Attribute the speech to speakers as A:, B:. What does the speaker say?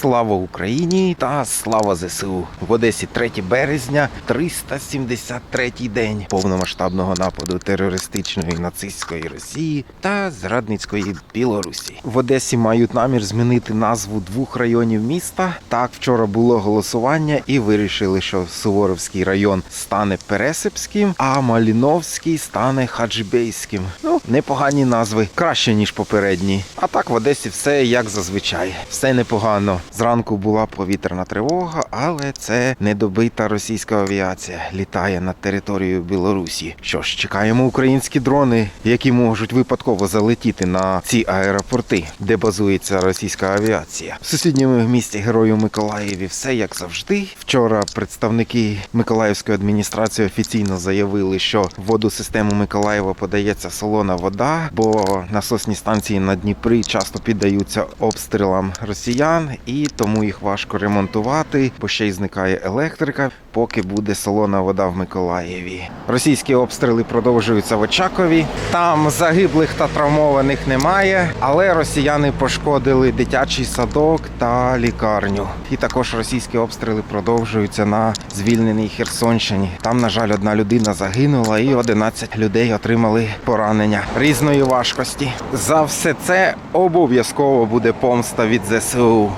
A: Слава Україні та слава ЗСУ в Одесі 3 березня, 373-й день повномасштабного нападу терористичної нацистської Росії та зрадницької Білорусі. В Одесі мають намір змінити назву двох районів міста. Так, вчора було голосування і вирішили, що Суворовський район стане Пересипським, а Маліновський стане Хаджибейським. Ну, непогані назви, краще ніж попередні. А так в Одесі все як зазвичай, все непогано. Зранку була повітряна тривога, але це недобита російська авіація літає над територією Білорусі. Що ж, чекаємо українські дрони, які можуть випадково залетіти на ці аеропорти, де базується російська авіація. В сусідньому місті Герою Миколаєві все як завжди. Вчора представники Миколаївської адміністрації офіційно заявили, що в воду систему Миколаєва подається солона вода, бо насосні станції на Дніпрі часто піддаються обстрілам росіян, і тому їх важко ремонтувати, бо ще й зникає електрика, поки буде солона вода в Миколаєві. Російські обстріли продовжуються в Очакові. Там загиблих та травмованих немає, але росіяни пошкодили дитячий садок та лікарню. І також російські обстріли продовжуються на звільненій Херсонщині. Там, на жаль, одна людина загинула, і 11 людей отримали поранення різної важкості. За все це обов'язково буде помста від ЗСУ.